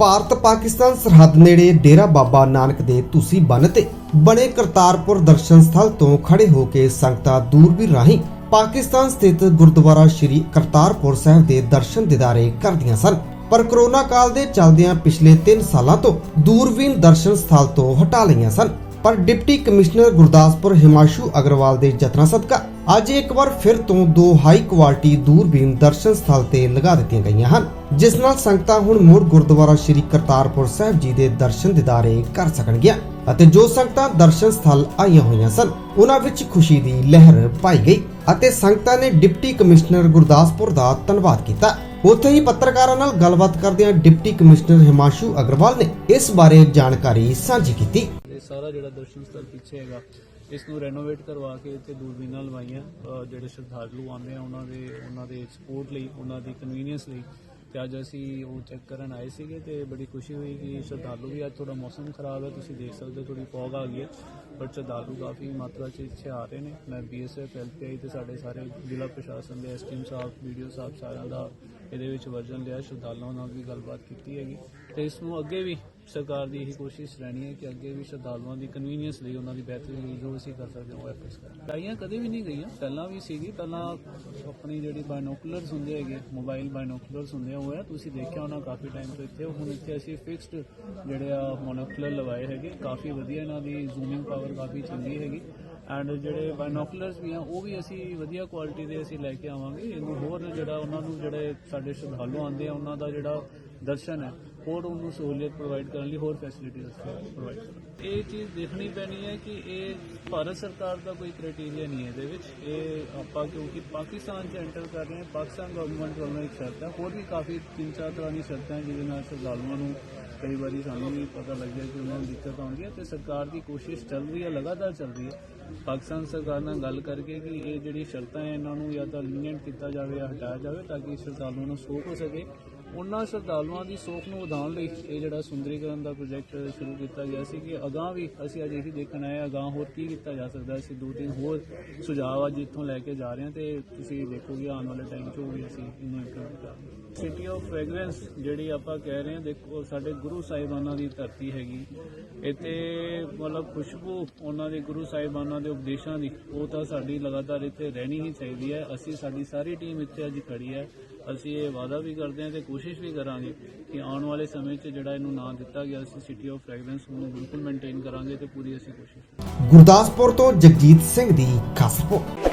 ਭਾਰਤ ਪਾਕਿਸਤਾਨ ਸਰਹੱਦ ਨੇੜੇ ਡੇਰਾ ਬਾਬਾ ਨਾਨਕ ਦੇ ਤੁਸੀਂ ਬੰਨ ਤੇ ਬਣੇ ਕਰਤਾਰਪੁਰ ਦਰਸ਼ਨ ਸਥਲ ਤੋਂ ਖੜੇ ਹੋ ਕੇ ਸੰਗਤਾਂ ਦੂਰਬੀਨ ਰਾਹੀਂ ਪਾਕਿਸਤਾਨ ਸਥਿਤ ਗੁਰਦੁਆਰਾ ਸ੍ਰੀ ਕਰਤਾਰਪੁਰ ਸਾਹਿਬ ਦੇ ਦਰਸ਼ਨ ਦਿਦਾਰੇ ਕਰਦੀਆਂ ਸਨ। ਪਰ ਕਰੋਨਾ ਕਾਲ ਦੇ ਚੱਲਦਿਆਂ ਪਿਛਲੇ 3 ਸਾਲਾਂ ਤੋਂ ਦੂਰਬੀਨ ਦਰਸ਼ਨ ਸਥਲ ਤੋਂ ਹਟਾ ਲਈਆਂ ਸਨ। ਪਰ ਡਿਪਟੀ ਕਮਿਸ਼ਨਰ ਗੁਰਦਾਸਪੁਰ ਹਿਮਾਸ਼ੂ ਅਗਰਵਾਲ ਦੇ ਯਤਨਾਂ ਸਦਕਾ ਅੱਜ ਇੱਕ ਵਾਰ ਫਿਰ ਤੋਂ ਦੋ ਹਾਈ ਕੁਆਲਿਟੀ ਦੂਰਬੀਨ ਦਰਸ਼ਨ ਸਥਲ ਤੇ ਲਗਾ ਦਿੱਤੀਆਂ ਗਈਆਂ ਹਨ, ਜਿਸ ਨਾਲ ਸੰਗਤਾਂ ਹੁਣ ਮੁੜ ਗੁਰਦੁਆਰਾ ਸ੍ਰੀ ਕਰਤਾਰਪੁਰ ਸਾਹਿਬ ਜੀ ਦੇ ਦਰਸ਼ਨ ਦਿਦਾਰੇ ਕਰ ਸਕਣਗੀਆਂ ਅਤੇ ਜੋ ਸੰਗਤਾਂ ਦਰਸ਼ਨ ਸਥਲ ਆਈਆਂ ਹੋਈਆਂ ਸਨ, ਉਹਨਾਂ ਵਿੱਚ ਖੁਸ਼ੀ ਦੀ ਲਹਿਰ ਪਾਈ ਗਈ ਅਤੇ ਸੰਗਤਾਂ ਨੇ ਡਿਪਟੀ ਕਮਿਸ਼ਨਰ ਗੁਰਦਾਸਪੁਰ ਦਾ ਧੰਨਵਾਦ ਕੀਤਾ। ਉੱਥੇ ਹੀ ਪੱਤਰਕਾਰਾਂ ਨਾਲ ਗੱਲਬਾਤ ਕਰਦਿਆਂ ਡਿਪਟੀ ਕਮਿਸ਼ਨਰ ਹਿਮਾਸ਼ੂ ਅਗਰਵਾਲ ਨੇ ਇਸ ਬਾਰੇ ਜਾਣਕਾਰੀ ਸਾਂਝੀ ਕੀਤੀ। ਇਹ ਸਾਰਾ ਜਿਹੜਾ ਦਰਸ਼ਨ ਸਥਲ ਪਿੱਛੇ ਹੈਗਾ ਇਸ ਨੂੰ ਰੈਨੋਵੇਟ ਕਰਵਾ ਕੇ ਇੱਥੇ ਦੂਰਬੀਨਾਂ ਲਵਾਈਆਂ ਜਿਹੜੇ ਸ਼ਰਧਾਲੂ ਆਉਂਦੇ ਆ ਉਹਨਾਂ ਦੇ ਉਹਨਾਂ ਦੇ ਸਪੋਰਟ ਲਈ, ਉਹਨਾਂ ਦੀ ਕਨਵੀਨੀਅੰਸ ਲਈ। ਤੇ ਅੱਜ ਅਸੀਂ ਉਹ ਚੈੱਕ ਕਰਨ ਆਏ ਸੀਗੇ ਤੇ ਬੜੀ ਖੁਸ਼ੀ ਹੋਈ ਕਿ ਸ਼ਰਧਾਲੂ ਵੀ ਅੱਜ ਥੋੜਾ ਮੌਸਮ ਖਰਾਬ ਹੈ, ਤੁਸੀਂ ਦੇਖ ਸਕਦੇ ਹੋ ਥੋੜੀ ਫੌਗ ਆ ਗਈ ਹੈ ਬਟ ਸ਼ਰਧਾਲੂ ਕਾਫੀ ਮਾਤਰਾ 'ਚ ਇੱਥੇ ਆ ਰਹੇ ਨੇ। ਮੈਂ ਬੀਐਸਐਫ ਐਲਪੀਆਈ ਤੇ ਸਾਡੇ ਸਾਰੇ ਜ਼ਿਲ੍ਹਾ ਪ੍ਰਸ਼ਾਸਨ ਦੇ ਐਸਟੀਐਮ ਸਾਹਿਬ ਵੀਡੀਓ ਸਾਹਿਬ ਸਾਰਿਆਂ ਦਾ ਇਹਦੇ ਵਿੱਚ ਵਰਜਨ ਲਿਆ, ਸ਼ਰਧਾਲੂਆਂ ਨਾਲ ਵੀ ਗੱਲਬਾਤ ਕੀਤੀ ਹੈਗੀ। ਤੇ ਇਸ ਨੂੰ ਅੱਗੇ ਵੀ ਸਰਕਾਰ ਦੀ ਇਹੀ ਕੋਸ਼ਿਸ਼ ਰਹਿਣੀ ਹੈ ਕਿ ਅੱਗੇ ਵੀ ਸ਼ਰਧਾਲੂਆਂ ਦੀ ਕਨਵੀਨੀਅੰਸ ਲਈ ਉਹਨਾਂ ਦੀ ਬਿਹਤਰੀ ਲਈ ਜੋ ਅਸੀਂ ਕਰ ਸਕਦੇ ਹਾਂ, ਉਹ ਐਫਰਟਸ ਕਰਾਂ ਲਾਈਆਂ ਕਦੇ ਵੀ ਨਹੀਂ ਗਈਆਂ। ਪਹਿਲਾਂ ਵੀ ਸੀਗੀ, ਪਹਿਲਾਂ ਆਪਣੀ ਜਿਹੜੀ ਬਾਇਨੋਕੂਲਰਸ ਹੁੰਦੇ ਹੈਗੇ ਮੋਬਾਈਲ ਬਾਇਨੋਕੂਲਰਸ ਹੁੰਦੇ ਆ, ਉਹ ਆ। ਤੁਸੀਂ ਦੇਖਿਆ ਹੋਣਾ ਕਾਫੀ ਟਾਈਮ ਤੋਂ ਇੱਥੇ। ਹੁਣ ਇੱਥੇ ਅਸੀਂ ਫਿਕਸਡ ਜਿਹੜੇ ਆ ਮੋਨੋਕੂਲਰ ਲਵਾਏ ਹੈਗੇ। ਕਾਫੀ ਵਧੀਆ ਇਹਨਾਂ ਦੀ ਜ਼ੂਮਿੰਗ ਪਾਵਰ ਕਾਫੀ ਚੰਗੀ ਹੈਗੀ। ਐਂਡ ਜਿਹੜੇ ਬਾਇਨੋਕੂਲਰਸ ਵੀ ਆ, ਉਹ ਵੀ ਅਸੀਂ ਵਧੀਆ ਕੁਆਲਿਟੀ ਦੇ ਅਸੀਂ ਲੈ ਕੇ ਆਵਾਂਗੇ। ਇਹਨੂੰ ਹੋਰ ਜਿਹੜਾ ਉਹਨਾਂ ਨੂੰ ਜਿਹੜੇ ਸਾਡੇ ਸ਼ਰਧਾਲੂ ਆਉਂਦੇ ਆ, ਉਹਨਾਂ ਦਾ ਜਿਹੜਾ ਦਰਸ਼ਨ ਹੈ ਹੋਰ ਉਹਨੂੰ ਸਹੂਲੀਅਤ ਪ੍ਰੋਵਾਈਡ ਕਰਨ ਲਈ ਹੋਰ ਫੈਸਿਲਿਟੀਜ਼ ਅਸੀਂ ਪ੍ਰੋਵਾਈਡ ਕਰਾਂਗੇ। ਇਹ ਚੀਜ਼ ਦੇਖਣੀ ਪੈਣੀ ਹੈ ਕਿ ਇਹ ਭਾਰਤ ਸਰਕਾਰ ਦਾ ਕੋਈ ਕ੍ਰਾਈਟੇਰੀਆ ਨਹੀਂ ਹੈ ਇਹਦੇ ਵਿੱਚ। ਇਹ ਆਪਾਂ ਕਿਉਂਕਿ ਪਾਕਿਸਤਾਨ 'ਚ ਐਂਟਰ ਕਰ ਰਹੇ ਹਾਂ, ਪਾਕਿਸਤਾਨ ਗਵਰਨਮੈਂਟ ਵੱਲੋਂ ਇੱਕ ਸ਼ਰਤ ਹੈ। ਹੋਰ ਵੀ ਕਾਫੀ ਤਿੰਨ ਚਾਰ ਤਰ੍ਹਾਂ ਦੀਆਂ ਸ਼ਰਤਾਂ ਜਿਹਦੇ ਨਾਲ ਸ਼ਰਧਾਲੂਆਂ ਨੂੰ ਕਈ ਵਾਰੀ ਸਾਨੂੰ ਵੀ ਪਤਾ ਲੱਗਿਆ ਕਿ ਉਹਨਾਂ ਨੂੰ ਦਿੱਕਤ ਆਉਂਦੀ ਹੈ ਤੇ ਸਰਕਾਰ ਦੀ ਕੋਸ਼ਿਸ਼ ਚੱਲ ਰਹੀ ਹੈ, ਲਗਾਤਾਰ ਚੱਲ ਰਹੀ ਹੈ। ਪਾਕਿਸਤਾਨ ਸਰਕਾਰ ਨਾਲ ਗੱਲ ਕਰਕੇ ਕਿ ਇਹ ਜਿਹੜੀ ਸ਼ਰਤਾਂ ਹੈ, ਇਹਨਾਂ ਨੂੰ ਜਾਂ ਤਾਂ ਲੀਨੀਅੰਟ ਕੀਤਾ ਜਾਵੇ ਜਾਂ ਹਟਾਇਆ ਜਾਵੇ ਤਾਂ ਕਿ ਸ਼ਰਧਾਲੂਆਂ ਨੂੰ ਸੋਖ ਹੋ ਸਕੇ। ਉਹਨਾਂ ਸ਼ਰਧਾਲੂਆਂ ਦੀ ਸੋਖ ਨੂੰ ਵਧਾਉਣ ਲਈ ਇਹ ਜਿਹੜਾ ਸੁੰਦਰੀਕਰਨ ਦਾ ਪ੍ਰੋਜੈਕਟ ਸ਼ੁਰੂ ਕੀਤਾ ਗਿਆ ਸੀ ਕਿ ਅਗਾਂਹ ਵੀ ਅਸੀਂ ਅੱਜ ਇਹੀ ਦੇਖਣ ਆਏ ਹਾਂ, ਅਗਾਂਹ ਹੋਰ ਕੀ ਕੀਤਾ ਜਾ ਸਕਦਾ ਅਸੀਂ ਦੋ ਤਿੰਨ ਹੋਰ ਸੁਝਾਅ ਅੱਜ ਇੱਥੋਂ ਲੈ ਕੇ ਜਾ ਰਹੇ ਹਾਂ ਤੇ ਤੁਸੀਂ ਦੇਖੋਗੇ ਆਉਣ ਵਾਲੇ ਟਾਈਮ 'ਚ ਉਹ ਵੀ ਅਸੀਂ ਇਹਨੂੰ ਇੰਪਲੀਮੈਂਟ ਕਰਾਂਗੇ। ਸਿਟੀ ਆਫ ਫ੍ਰੈਗਰੈਂਸ ਜਿਹੜੀ ਆਪਾਂ ਕਹਿ ਰਹੇ ਹਾਂ, ਦੇਖੋ, ਸਾਡੇ ਗੁਰੂ ਸਾਹਿਬਾਨਾਂ ਦੀ ਧਰਤੀ ਹੈਗੀ। ਇੱਥੇ ਮਤਲਬ ਖੁਸ਼ਬੂ ਉਹਨਾਂ ਦੇ ਗੁਰੂ ਸਾਹਿਬਾਨਾਂ ਦੇ ਉਪਦੇਸ਼ਾਂ ਦੀ, ਉਹ ਤਾਂ ਸਾਡੀ ਲਗਾਤਾਰ ਇੱਥੇ ਰਹਿਣੀ ਹੀ ਚਾਹੀਦੀ ਹੈ। ਅਸੀਂ, ਸਾਡੀ ਸਾਰੀ ਟੀਮ ਇੱਥੇ ਅੱਜ ਖੜੀ ਹੈ। ਅਸੀਂ ਇਹ ਵਾਅਦਾ ਵੀ ਕਰਦੇ ਹਾਂ ਤੇ ਕੋਸ਼ਿਸ਼ ਵੀ ਕਰਾਂਗੇ ਕਿ ਆਉਣ ਵਾਲੇ ਸਮੇਂ 'ਚ ਜਿਹੜਾ ਇਹਨੂੰ ਨਾਂ ਦਿੱਤਾ ਗਿਆ, ਅਸੀਂ ਸਿਟੀ ਆਫ ਫ੍ਰੈਗਰੈਂਸ ਨੂੰ ਬਿਲਕੁਲ ਮੇਨਟੇਨ ਕਰਾਂਗੇ ਤੇ ਪੂਰੀ ਅਸੀਂ ਕੋਸ਼ਿਸ਼ ਗੁਰਦਾਸਪੁਰ ਤੋਂ ਜਗਜੀਤ ਸਿੰਘ ਦੀ ਖਾਸ ਰਿਪੋਰਟ।